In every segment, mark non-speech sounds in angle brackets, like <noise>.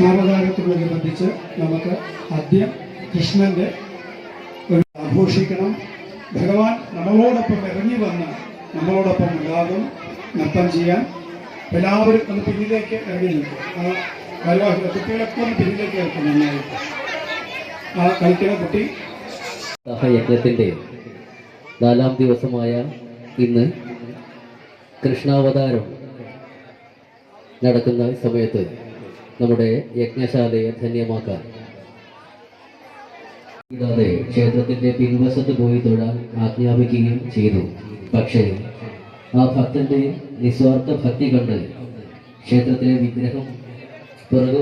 കൃഷ്ണാവതാരത്തോടനുബന്ധിച്ച് നമുക്ക് ആദ്യം കൃഷ്ണന്റെ ഒരു ആഘോഷിക്കണം. ഭഗവാൻ നമ്മളോടൊപ്പം ഇറങ്ങി വന്ന് നമ്മളോടൊപ്പം ഉണ്ടാകും നൃത്തം ചെയ്യാൻ എല്ലാവരും ഒന്ന് പിന്നിലേക്ക് ഇറങ്ങി നിൽക്കും. ആ വരുവാഹികൾ കുട്ടികളൊക്കെ ഒന്ന് പിന്നിലേക്ക് ഇറക്കും നന്നായിട്ട്. ആ കളിക്കുന്ന കുട്ടി. യജ്ഞത്തിന്റെ നാലാം ദിവസമായ ഇന്ന് കൃഷ്ണാവതാരം നടക്കുന്ന സമയത്ത് നമ്മുടെ യജ്ഞശാലയെ ധന്യമാക്കാം കൂടാതെ ക്ഷേത്രത്തിന്റെ പിൻവശത്ത് പോയി തൊഴാൻ ആജ്ഞാപിക്കുകയും ചെയ്തു. പക്ഷേ ആ ഭക്തന്റെ നിസ്വാർത്ഥ ഭക്തി കണ്ട് ക്ഷേത്രത്തിലെ വിഗ്രഹം പിറകു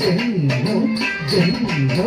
ജന്നു ജന്നു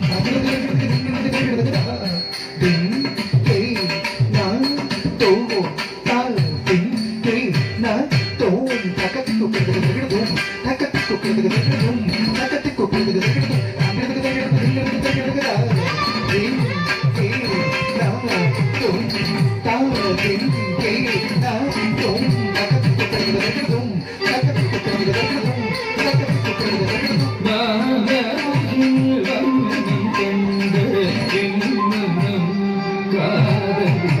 Thank <laughs> you.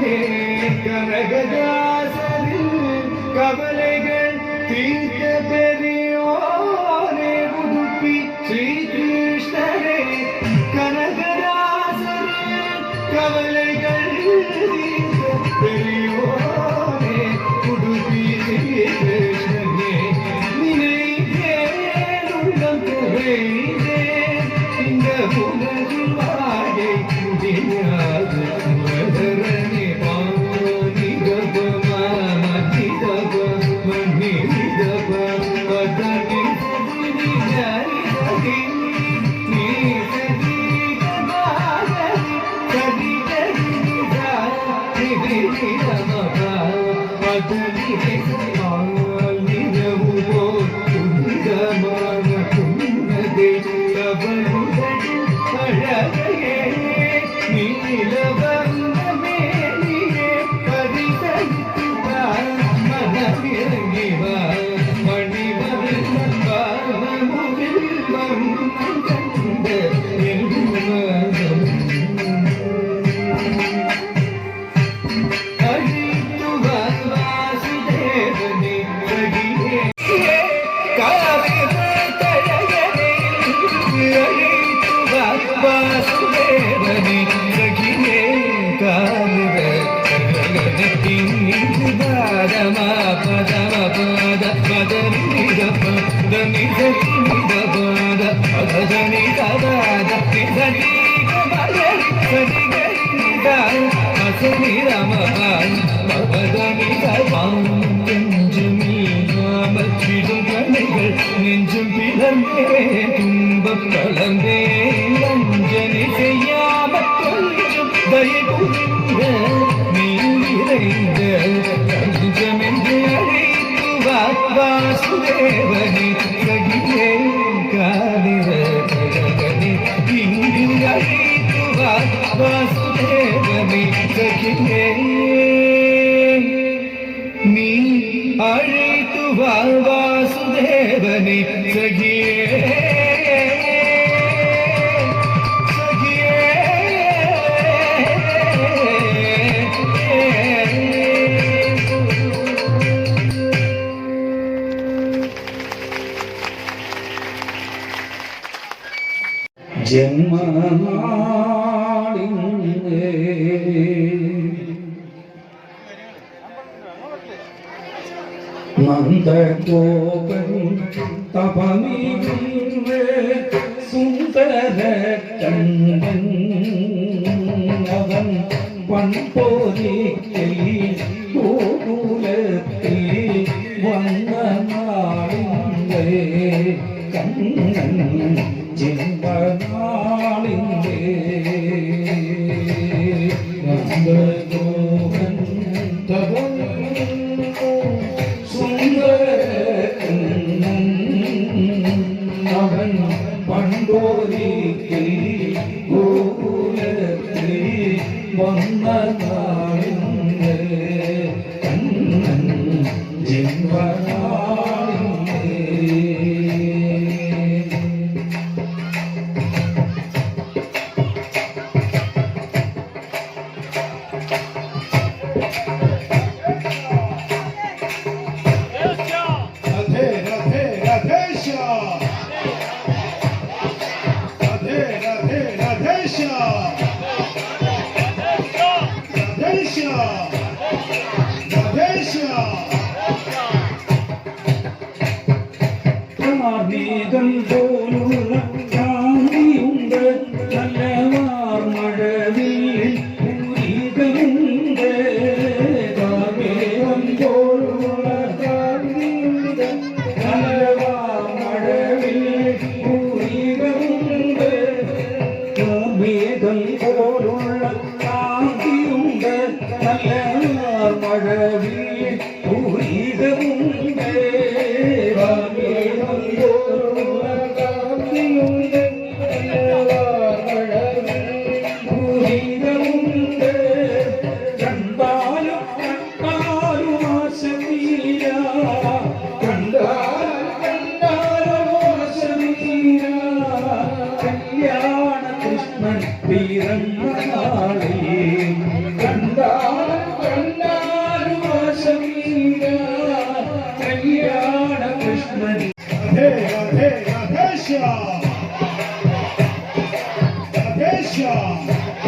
கனகே கனகதாசரில் கவலைகள் தீர்க்க பெற அசனி ரமபாய் பதனி தபாம் கொஞ்சம் இல்லாமல் விடும் கணைகள் நெஞ்சும் பிளந்தே துன்பம் கலந்தே அஞ்சலி செய்யாமல் கொஞ்சம் தயை புரிந்த நீ அழைத்து வாழ்வாசுதேவனை சகியே. వనపోని വന്ന നാളിൽ ആർമീകം പോലുള്ള Russia.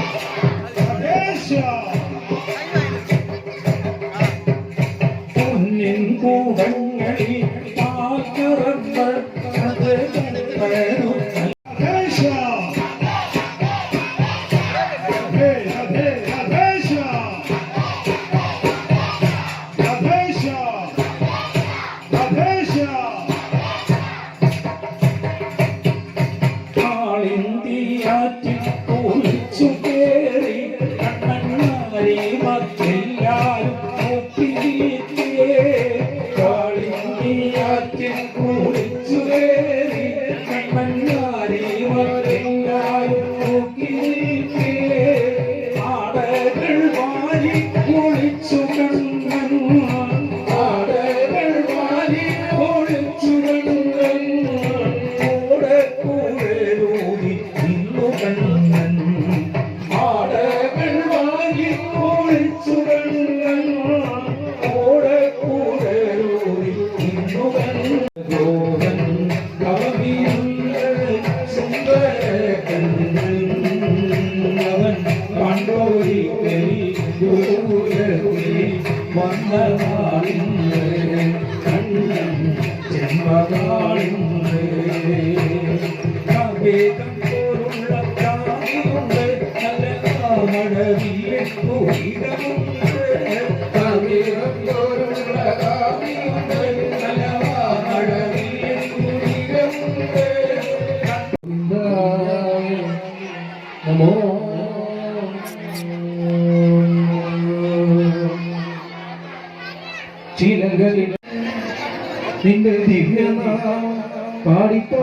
મો ചിലങ്കലിന്റെ ദിവ്യമാ പാടിത്ത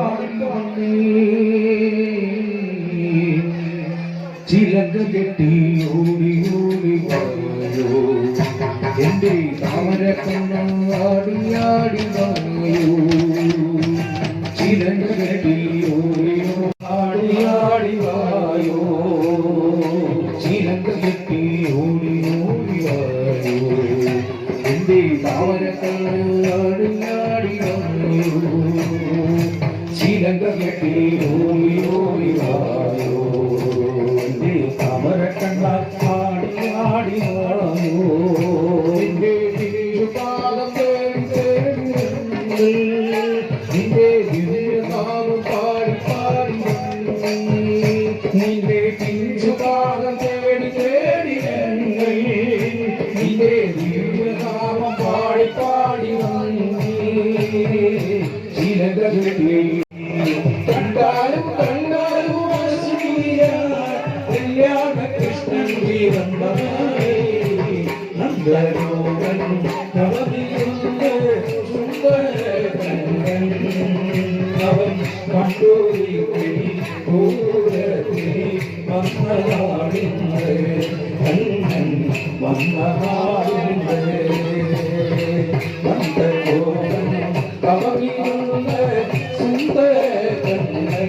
Thank. കണ്ടാലും കണ്ടാലും കല്യാണ കൃഷ്ണൻ നന്ദനോരൻ നവമിയുണ്ട് അവൻ കണ്ടൂരി പൂരത്തിരി മക്കള